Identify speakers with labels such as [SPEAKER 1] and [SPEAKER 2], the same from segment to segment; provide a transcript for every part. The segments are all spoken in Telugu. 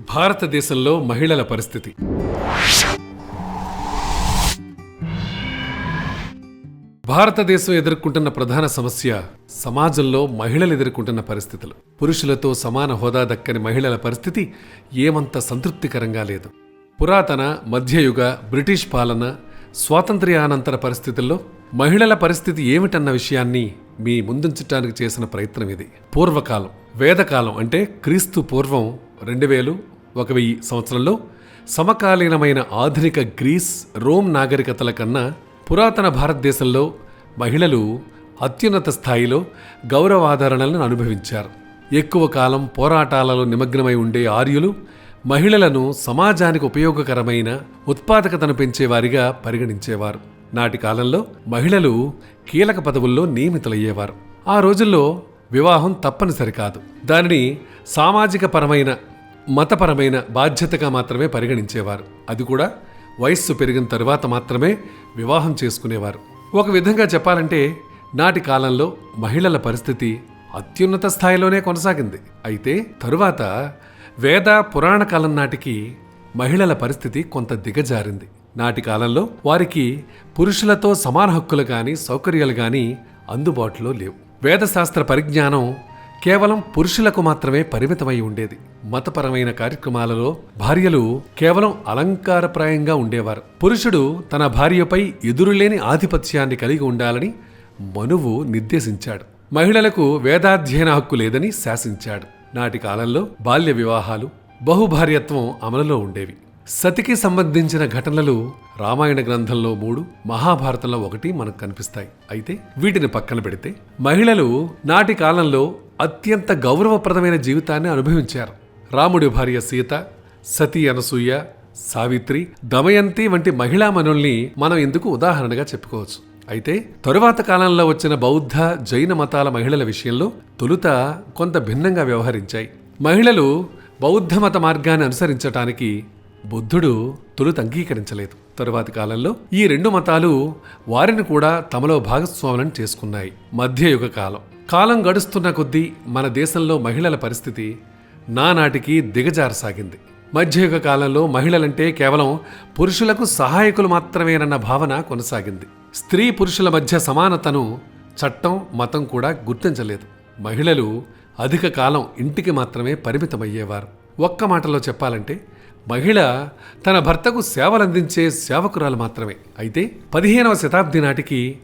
[SPEAKER 1] భారతదేశంలో మహిళల పరిస్థితి. భారతదేశం ఎదుర్కొంటున్న ప్రధాన సమస్య సమాజంలో మహిళలు ఎదుర్కొంటున్న పరిస్థితులు. పురుషులతో సమాన హోదా దక్కని మహిళల పరిస్థితి ఏమంత సంతృప్తికరంగా లేదు. పురాతన మధ్యయుగ బ్రిటిష్ పాలన స్వాతంత్ర్యానంతర పరిస్థితుల్లో మహిళల పరిస్థితి ఏమిటన్న విషయాన్ని మీ ముందుంచటానికి చేసిన ప్రయత్నం ఇది. పూర్వకాలం వేదకాలం అంటే క్రీస్తు పూర్వం రెండు వేలు ఒక వెయ్యి సంవత్సరంలో సమకాలీనమైన ఆధునిక గ్రీస్ రోమ్ నాగరికతల కన్నా పురాతన భారతదేశంలో మహిళలు అత్యున్నత స్థాయిలో గౌరవాదరణలను అనుభవించారు. ఎక్కువ కాలం పోరాటాలలో నిమగ్నమై ఉండే ఆర్యులు మహిళలను సమాజానికి ఉపయోగకరమైన ఉత్పాదకతను పెంచేవారిగా పరిగణించేవారు. నాటి కాలంలో మహిళలు కీలక పదవుల్లో నియమితులయ్యేవారు. ఆ రోజుల్లో వివాహం తప్పనిసరి కాదు. దానిని సామాజిక పరమైన మతపరమైన బాధ్యతగా మాత్రమే పరిగణించేవారు. అది కూడా వయస్సు పెరిగిన తరువాత మాత్రమే వివాహం చేసుకునేవారు. ఒక విధంగా చెప్పాలంటే నాటి కాలంలో మహిళల పరిస్థితి అత్యున్నత స్థాయిలోనే కొనసాగింది. అయితే తరువాత వేద పురాణ కాలం నాటికి మహిళల పరిస్థితి కొంత దిగజారింది. నాటి కాలంలో వారికి పురుషులతో సమాన హక్కులు కానీ సౌకర్యాలు కానీ అందుబాటులో లేవు. వేదశాస్త్ర పరిజ్ఞానం కేవలం పురుషులకు మాత్రమే పరిమితమై ఉండేది. మతపరమైన కార్యక్రమాలలో భార్యలు కేవలం అలంకారప్రాయంగా ఉండేవారు. పురుషుడు తన భార్యపై ఎదురులేని ఆధిపత్యాన్ని కలిగి ఉండాలని మనువు నిర్దేశించాడు. మహిళలకు వేదాధ్యయన హక్కు లేదని శాసించాడు. నాటి కాలంలో బాల్య వివాహాలు బహుభార్యత్వం అమలులో ఉండేవి. సతికి సంబంధించిన ఘటనలు రామాయణ గ్రంథంలో మూడు మహాభారతంలో ఒకటి మనకు కనిపిస్తాయి. అయితే వీటిని పక్కన పెడితే మహిళలు నాటి కాలంలో అత్యంత గౌరవప్రదమైన జీవితాన్ని అనుభవించారు. రాముడి భార్య సీత సతీ అనసూయ సావిత్రి దమయంతి వంటి మహిళా మనుల్ని మనం ఇందుకు ఉదాహరణగా చెప్పుకోవచ్చు. అయితే తరువాత కాలంలో వచ్చిన బౌద్ధ జైన మతాల మహిళల విషయంలో తొలుత కొంత భిన్నంగా వ్యవహరించాయి. మహిళలు బౌద్ధ మత మార్గాన్ని అనుసరించటానికి బుద్ధుడు తొలుత అంగీకరించలేదు. తరువాతి కాలంలో ఈ రెండు మతాలు వారిని కూడా తమలో భాగస్వాములను చేసుకున్నాయి. మధ్యయుగ కాలం. కాలం గడుస్తున్న కొద్దీ మన దేశంలో మహిళల పరిస్థితి నానాటికి దిగజారసాగింది. మధ్యయుగ కాలంలో మహిళలంటే కేవలం పురుషులకు సహాయకులు మాత్రమేనన్న భావన కొనసాగింది. స్త్రీ పురుషుల మధ్య సమానతను చట్టం మతం కూడా గుర్తించలేదు. మహిళలు అధిక కాలం ఇంటికి మాత్రమే పరిమితమయ్యేవారు. ఒక్క మాటలో చెప్పాలంటే మహిళ తన భర్తకు సేవలందించే సేవకురాలు మాత్రమే. అయితే పదిహేనవ శతాబ్ది నాటికి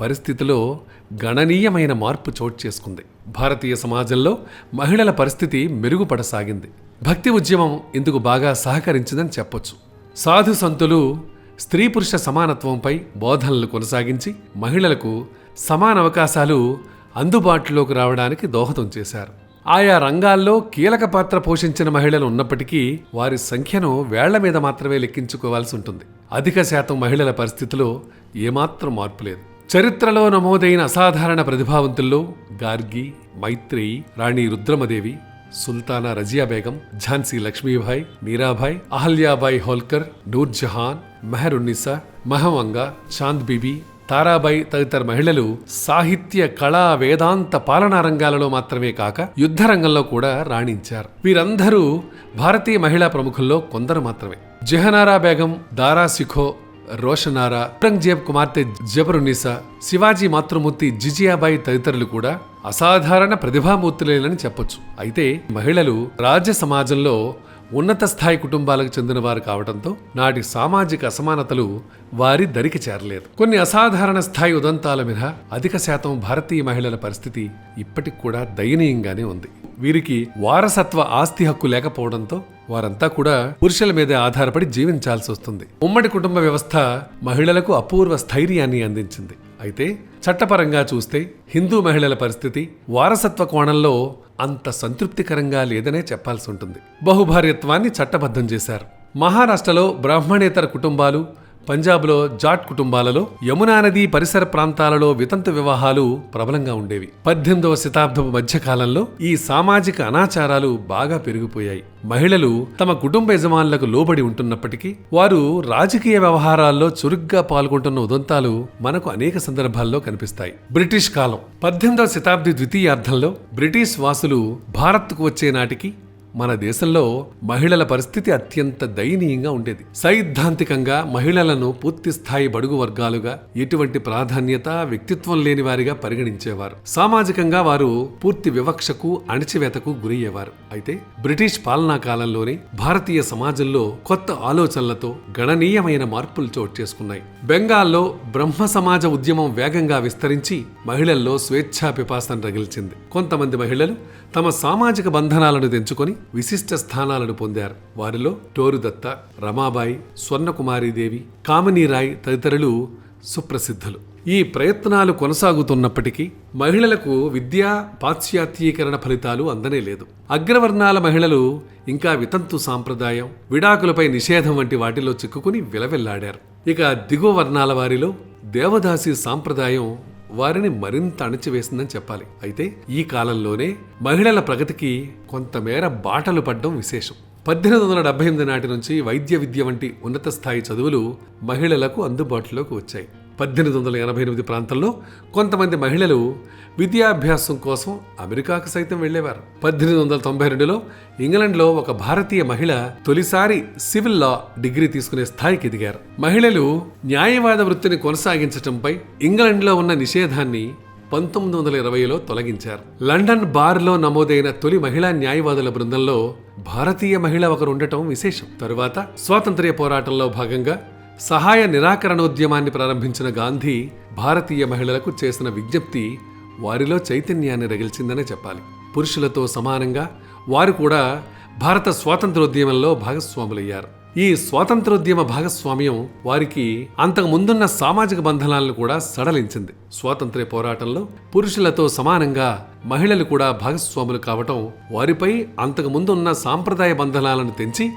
[SPEAKER 1] పరిస్థితిలో గణనీయమైన మార్పు చోటు చేసుకుంది. భారతీయ సమాజంలో మహిళల పరిస్థితి మెరుగుపడసాగింది. భక్తి ఉద్యమం ఇందుకు బాగా సహకరించిందని చెప్పొచ్చు. సాధు సంతులు స్త్రీ పురుష సమానత్వంపై బోధనలు కొనసాగించి మహిళలకు సమాన అవకాశాలు అందుబాటులోకి రావడానికి దోహదం చేశారు. ఆయా రంగాల్లో కీలక పాత్ర పోషించిన మహిళలు ఉన్నప్పటికీ వారి సంఖ్యను వేళ్ళ మీద మాత్రమే లెక్కించుకోవాల్సి ఉంటుంది. అధిక శాతం మహిళల పరిస్థితిలో ఏమాత్రం మార్పు లేదు. చరిత్రలో నమోదైన అసాధారణ ప్రతిభావంతుల్లో గార్గి మైత్రేయి రాణి రుద్రమదేవి సుల్తానా రజియా బేగం ఝాన్సీ లక్ష్మీభాయ్ మీరాబాయి అహల్యాబాయ్ హోల్కర్ నూర్జహాన్ మెహరున్నిసా మహమంగా చాంద్ బీబీ తారాబాయి తదితర మహిళలు సాహిత్య కళా వేదాంత పాలనా రంగాలలో మాత్రమే కాక యుద్ధ రంగంలో కూడా రాణించారు. వీరందరూ భారతీయ మహిళా ప్రముఖుల్లో కొందరు మాత్రమే. జెహనారా బేగం దారా సిఖో రోషనారా ఔరంగజేబ్ కుమార్తె జబరునిసా శివాజీ మాతృమూర్తి జిజియాబాయి తదితరులు కూడా అసాధారణ ప్రతిభామూర్తులేనని చెప్పొచ్చు. అయితే మహిళలు రాజ్య సమాజంలో ఉన్నత స్థాయి కుటుంబాలకు చెందిన వారు కావడంతో నాటి సామాజిక అసమానతలు వారి దరికి చేరలేదు. కొన్ని అసాధారణ స్థాయి ఉదంతాల మినహా అధిక శాతం భారతీయ మహిళల పరిస్థితి ఇప్పటికి కూడా దయనీయంగానే ఉంది. వీరికి వారసత్వ ఆస్తి హక్కు లేకపోవడంతో వారంతా కూడా పురుషుల మీదే ఆధారపడి జీవించాల్సి వస్తుంది. ఉమ్మడి కుటుంబ వ్యవస్థ మహిళలకు అపూర్వ స్థైర్యాన్ని అందించింది. అయితే చట్టపరంగా చూస్తే హిందూ మహిళల పరిస్థితి వారసత్వ కోణంలో అంత సంతృప్తికరంగా లేదనే చెప్పాల్సి ఉంటుంది. బహుభార్యత్వాన్ని చట్టబద్ధం చేశారు. మహారాష్ట్రలో బ్రాహ్మణేతర కుటుంబాలు పంజాబ్లో జాట్ కుటుంబాలలో యమునా నది పరిసర ప్రాంతాలలో వితంతు వివాహాలు ప్రబలంగా ఉండేవి. పద్దెనిమిదవ శతాబ్దపు మధ్యకాలంలో ఈ సామాజిక అనాచారాలు బాగా పెరిగిపోయాయి. మహిళలు తమ కుటుంబ యజమానులకు లోబడి ఉంటున్నప్పటికీ వారు రాజకీయ వ్యవహారాల్లో చురుగ్గా పాల్గొంటున్న ఉదంతాలు మనకు అనేక సందర్భాల్లో కనిపిస్తాయి. బ్రిటిష్ కాలం పద్దెనిమిదవ శతాబ్ది ద్వితీయార్థంలో బ్రిటిష్ వాసులు భారత్కు వచ్చే నాటికి మన దేశంలో మహిళల పరిస్థితి అత్యంత దయనీయంగా ఉండేది. సైద్ధాంతికంగా మహిళలను పూర్తి స్థాయి బడుగు వర్గాలుగా ఎటువంటి ప్రాధాన్యత వ్యక్తిత్వం లేని వారిగా పరిగణించేవారు. సామాజికంగా వారు పూర్తి వివక్షకు అణచివేతకు గురయ్యేవారు. అయితే బ్రిటిష్ పాలనా కాలంలోనే భారతీయ సమాజంలో కొత్త ఆలోచనలతో గణనీయమైన మార్పులు చోటు చేసుకున్నాయి. బెంగాల్లో బ్రహ్మ సమాజ ఉద్యమం వేగంగా విస్తరించి మహిళల్లో స్వేచ్ఛా పిపాసన రగిల్చింది. కొంతమంది మహిళలు తమ సామాజిక బంధనాలను తెంచుకొని విశిష్ట స్థానాలను పొందారు. వారిలో టోరుదత్త రమాబాయి స్వర్ణకుమారీదేవి కామినీరాయ్ తదితరులు సుప్రసిద్ధులు. ఈ ప్రయత్నాలు కొనసాగుతున్నప్పటికీ మహిళలకు విద్యా పాశ్చాత్యీకరణ ఫలితాలు అందనే లేదు. అగ్రవర్ణాల మహిళలు ఇంకా వితంతు సాంప్రదాయం విడాకులపై నిషేధం వంటి వాటిలో చిక్కుకుని విలవెల్లాడారు. ఇక దిగువ వర్ణాల వారిలో దేవదాసి సాంప్రదాయం వారిని మరింత అణచివేసిందని చెప్పాలి. అయితే ఈ కాలంలోనే మహిళల ప్రగతికి కొంతమేర బాటలు పడ్డం విశేషం. పద్దెనిమిది వందల డెబ్బై ఎనిమిది నాటి నుంచి వైద్య విద్య వంటి ఉన్నత స్థాయి చదువులు మహిళలకు అందుబాటులోకి వచ్చాయి. పద్దెనిమిది వందల ఎనభై ఎనిమిది ప్రాంతంలో కొంతమంది మహిళలు విద్యాభ్యాసం కోసం అమెరికాకు సైతం వెళ్ళేవారు పద్దెనిమిది వందల తొంభై రెండులో ఇంగ్లండ్లో ఒక భారతీయ మహిళ తొలిసారి సివిల్ లా డిగ్రీ తీసుకునే స్థాయికి ఎదిగారు. మహిళలు న్యాయవాద వృత్తిని కొనసాగించటంపై ఇంగ్లండ్లో ఉన్న నిషేధాన్ని పంతొమ్మిది వందల ఇరవైలో తొలగించారు. లండన్ బార్లో నమోదైన తొలి మహిళా న్యాయవాదుల బృందంలో భారతీయ మహిళ ఒకరు ఉండటం విశేషం. తరువాత స్వాతంత్ర్య పోరాటంలో భాగంగా సహాయ నిరాకరణోద్యమాన్ని ప్రారంభించిన గాంధీ భారతీయ మహిళలకు చేసిన విజ్ఞప్తి వారిలో చైతన్యాన్ని రగిల్చిందనే చెప్పాలి. పురుషులతో సమానంగా వారు కూడా భారత స్వాతంత్రోద్యమంలో భాగస్వాములయ్యారు. ఈ స్వాతంత్రోద్యమ భాగస్వామ్యం వారికి అంతకు ముందున్న సామాజిక బంధనాలను కూడా సడలించింది. స్వాతంత్ర్య పోరాటంలో పురుషులతో సమానంగా మహిళలు కూడా భాగస్వాములు కావటం వారిపై అంతకు ముందున్న సాంప్రదాయ బంధనాలను తెంచి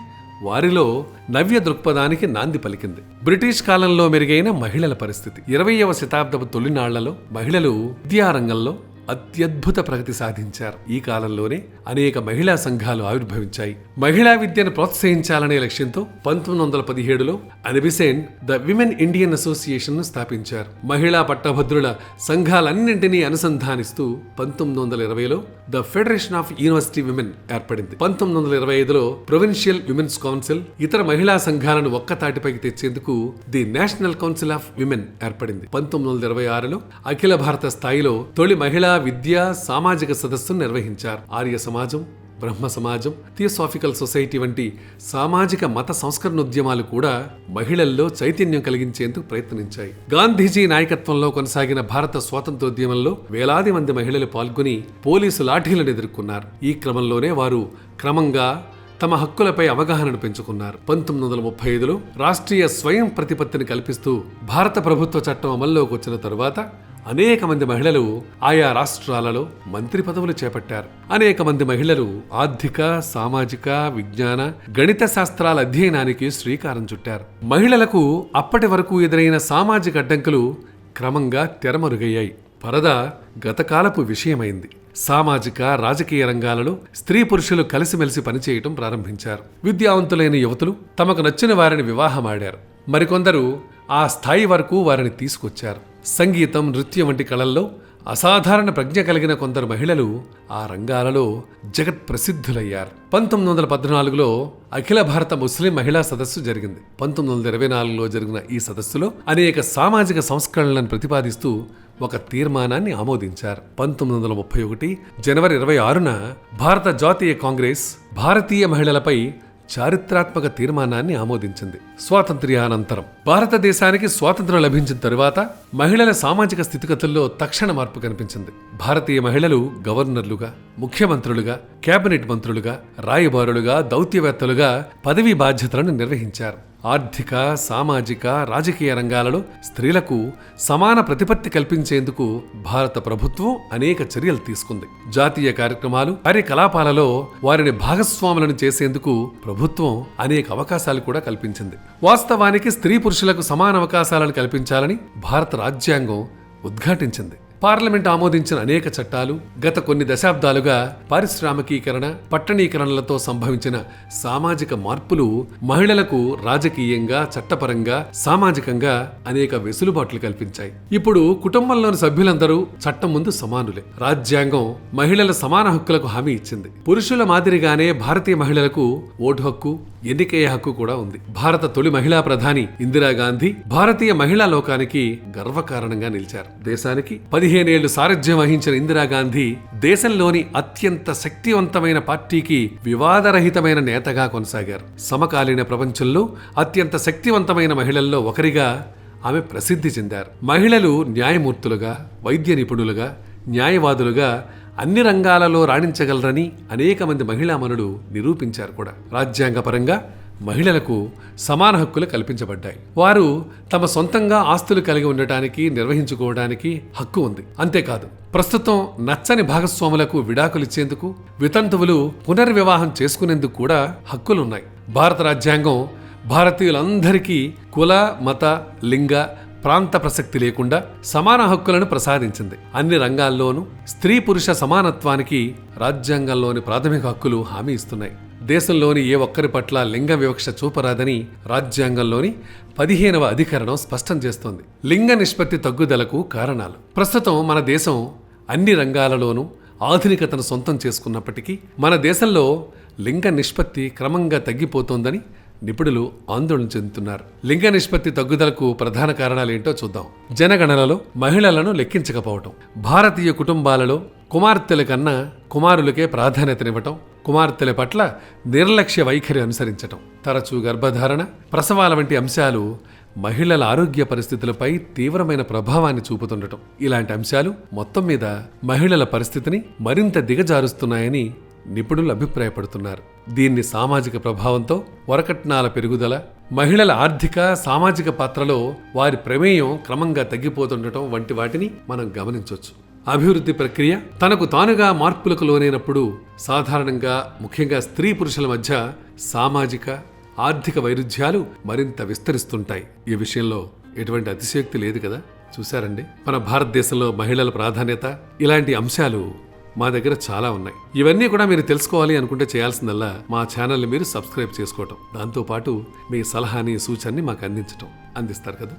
[SPEAKER 1] వారిలో నవ్య దృక్పథానికి నాంది పలికింది. బ్రిటిష్ కాలంలో మెరుగైన మహిళల పరిస్థితి. ఇరవయవ శతాబ్దపు తొలినాళ్ళలో మహిళలు విద్యారంగంలో అత్యద్భుత ప్రగతి సాధించారు. ఈ కాలంలోనే అనేక మహిళా సంఘాలు ఆవిర్భవించాయి. మహిళా విద్యను ప్రోత్సహించాలనే లక్ష్యంతో పంతొమ్మిది వందల పదిహేడులో Annie Besant the women Indian అసోసియేషన్ను స్థాపించారు. మహిళా పట్టభద్రుల సంఘాలన్నింటినీ అనుసంధానిస్తూ పంతొమ్మిది వందల ఇరవైలో the federation of university women ఏర్పడింది. పంతొమ్మిది వందల ఇరవై ఐదులో ప్రొవిన్షియల్ విమెన్స్ కౌన్సిల్ ఇతర మహిళా సంఘాలను ఒక్కతాటిపైకి తెచ్చేందుకు the national council of women ఏర్పడింది. పంతొమ్మిది వందల ఇరవై ఆరులో అఖిల భారత స్థాయిలో తొలి మహిళా విద్యా సామాజిక సదస్సును నిర్వహించారు. ఆర్య సమాజం బ్రహ్మ సమాజం థియోసాఫికల్ సొసైటీ వంటి సామాజిక మత సంస్కరణ ఉద్యమాలు కూడా మహిళల్లో చైతన్యం కలిగించేందుకు ప్రయత్నించాయి. గాంధీజీ నాయకత్వంలో కొనసాగిన భారత స్వాతంత్రోద్యమంలో వేలాది మంది మహిళలు పాల్గొని పోలీసు లాఠీలను ఎదుర్కొన్నారు. ఈ క్రమంలోనే వారు క్రమంగా తమ హక్కులపై అవగాహనను పెంచుకున్నారు. పంతొమ్మిది వందల ముప్పై ఐదులో రాష్ట్రీయ స్వయం ప్రతిపత్తిని కల్పిస్తూ భారత ప్రభుత్వ చట్టం అమల్లోకి వచ్చిన తరువాత అనేక మంది మహిళలు ఆయా రాష్ట్రాలలో మంత్రి పదవులు చేపట్టారు. అనేక మంది మహిళలు ఆర్థిక సామాజిక విజ్ఞాన గణిత శాస్త్రాల అధ్యయనానికి శ్రీకారం చుట్టారు. మహిళలకు అప్పటి వరకు ఎదురైన సామాజిక అడ్డంకులు క్రమంగా తెరమరుగయ్యాయి. పరద గతకాలపు విషయమైంది. సామాజిక రాజకీయ రంగాలలో స్త్రీ పురుషులు కలిసిమెలిసి పనిచేయటం ప్రారంభించారు. విద్యావంతులైన యువతులు తమకు నచ్చిన వారిని వివాహమాడారు మరికొందరు ఆ స్థాయి వరకు వారిని తీసుకొచ్చారు. సంగీతం నృత్యం వంటి కళల్లో అసాధారణ ప్రజ్ఞ కలిగిన కొందరు మహిళలు ఆ రంగాలలో జగత్ ప్రసిద్ధులయ్యారు. పంతొమ్మిది వందల పద్నాలుగులో అఖిల భారత ముస్లిం మహిళా సదస్సు జరిగింది. పంతొమ్మిది వందల ఇరవై నాలుగులో జరిగిన ఈ సదస్సులో అనేక సామాజిక సంస్కరణలను ప్రతిపాదిస్తూ ఒక తీర్మానాన్ని ఆమోదించారు. పంతొమ్మిది వందల ముప్పై ఒకటి జనవరి ఇరవై ఆరున భారత జాతీయ కాంగ్రెస్ భారతీయ మహిళలపై చారిత్రాత్మక తీర్మానాన్ని ఆమోదించింది. స్వాతంత్ర్యానంతరం. భారతదేశానికి స్వాతంత్రం లభించిన తరువాత మహిళల సామాజిక స్థితిగతుల్లో తక్షణ మార్పు కనిపించింది. భారతీయ మహిళలు గవర్నర్లుగా ముఖ్యమంత్రులుగా కేబినెట్ మంత్రులుగా రాయబారులుగా దౌత్యవేత్తలుగా పదవీ బాధ్యతలను నిర్వహించారు. ఆర్థిక సామాజిక రాజకీయ రంగాలలో స్త్రీలకు సమాన ప్రతిపత్తి కల్పించేందుకు భారత ప్రభుత్వం అనేక చర్యలు తీసుకుంది. జాతీయ కార్యక్రమాలు కార్యకలాపాలలో వారిని భాగస్వాములను చేసేందుకు ప్రభుత్వం అనేక అవకాశాలు కూడా కల్పించింది. వాస్తవానికి స్త్రీ పురుషులకు సమాన అవకాశాలను కల్పించాలని భారత రాజ్యాంగం ఉద్ఘాటించింది. పార్లమెంట్ ఆమోదించిన అనేక చట్టాలు గత కొన్ని దశాబ్దాలుగా పారిశ్రామికీకరణ పట్టణీకరణలతో సంభవించిన సామాజిక మార్పులు మహిళలకు రాజకీయంగా చట్టపరంగా సామాజికంగా అనేక వెసులుబాట్లు కల్పించాయి. ఇప్పుడు కుటుంబంలోని సభ్యులందరూ చట్టం ముందు సమానులే. రాజ్యాంగం మహిళల సమాన హక్కులకు హామీ ఇచ్చింది. పురుషుల మాదిరిగానే భారతీయ మహిళలకు ఓటు హక్కు ఎన్నికయ్యే హక్కు కూడా ఉంది. భారత తొలి మహిళా ప్రధాని ఇందిరాగాంధీ భారతీయ మహిళా లోకానికి గర్వకారణంగా నిలిచారు. దేశానికి పది పదిహేనేళ్ళు సారథ్యం వహించిన ఇందిరాగాంధీ దేశంలోని అత్యంత శక్తివంతమైన పార్టీకి వివాదరహితమైన నేతగా కొనసాగారు. సమకాలీన ప్రపంచంలో అత్యంత శక్తివంతమైన మహిళల్లో ఒకరిగా ఆమె ప్రసిద్ధి చెందారు. మహిళలు న్యాయమూర్తులుగా వైద్య నిపుణులుగా న్యాయవాదులుగా అన్ని రంగాలలో రాణించగలరని అనేక మంది మహిళామణులు నిరూపించారు కూడా. రాజ్యాంగపరంగా మహిళలకు సమాన హక్కులు కల్పించబడ్డాయి. వారు తమ సొంతంగా ఆస్తులు కలిగి ఉండటానికి నిర్వహించుకోవడానికి హక్కు ఉంది. అంతేకాదు ప్రస్తుతం నచ్చని భాగస్వాములకు విడాకులిచ్చేందుకు వితంతువులు పునర్వివాహం చేసుకునేందుకు కూడా హక్కులున్నాయి. భారత రాజ్యాంగం భారతీయులందరికీ కుల మత లింగ ప్రాంత ప్రసక్తి లేకుండా సమాన హక్కులను ప్రసాదించింది. అన్ని రంగాల్లోనూ స్త్రీ పురుష సమానత్వానికి రాజ్యాంగంలోని ప్రాథమిక హక్కులు హామీ ఇస్తున్నాయి. దేశంలోని ఏ ఒక్కరి పట్ల లింగ వివక్ష చూపరాదని రాజ్యాంగంలోని పదిహేనవ అధికరణం స్పష్టం చేస్తోంది. లింగ నిష్పత్తి తగ్గుదలకు కారణాలు. ప్రస్తుతం మన దేశం అన్ని రంగాలలోనూ ఆధునికతను సొంతం చేసుకున్నప్పటికీ మన దేశంలో లింగ నిష్పత్తి క్రమంగా తగ్గిపోతోందని నిపుణులు ఆందోళన చెందుతున్నారు. లింగ నిష్పత్తి తగ్గుదలకు ప్రధాన కారణాలేంటో చూద్దాం. జనగణనలో మహిళలను లెక్కించకపోవటం భారతీయ కుటుంబాలలో కుమార్తెల కన్నా కుమారులకే ప్రాధాన్యతనివ్వటం కుమార్తెల పట్ల నిర్లక్ష్య వైఖరి అనుసరించటం. తరచూ గర్భధారణ ప్రసవాల వంటి అంశాలు మహిళల ఆరోగ్య పరిస్థితులపై తీవ్రమైన ప్రభావాన్ని చూపుతుండటం. ఇలాంటి అంశాలు మొత్తం మీద మహిళల పరిస్థితిని మరింత దిగజారుస్తున్నాయని నిపుణులు అభిప్రాయపడుతున్నారు. దీన్ని సామాజిక ప్రభావంతో వరకట్నాల పెరుగుదల మహిళల ఆర్థిక సామాజిక పాత్రలో వారి ప్రమేయం క్రమంగా తగ్గిపోతుండటం వంటి వాటిని మనం గమనించవచ్చు అభివృద్ధి ప్రక్రియ తనకు తానుగా మార్పులకు లోనైనప్పుడు సాధారణంగా ముఖ్యంగా స్త్రీ పురుషుల మధ్య సామాజిక ఆర్థిక వైరుధ్యాలు మరింత విస్తరిస్తుంటాయి. ఈ విషయంలో ఎటువంటి అతిశయోక్తి లేదు కదా? చూశారండి? మన భారతదేశంలో మహిళల ప్రాధాన్యత ఇలాంటి అంశాలు మా దగ్గర చాలా ఉన్నాయి. ఇవన్నీ కూడా మీరు తెలుసుకోవాలి అనుకుంటే చేయాల్సిందల్లా మా ఛానల్ని మీరు సబ్స్క్రైబ్ చేసుకోవటం. దాంతోపాటు మీ సలహాని సూచనని మాకు అందించటం. అందిస్తారు కదా?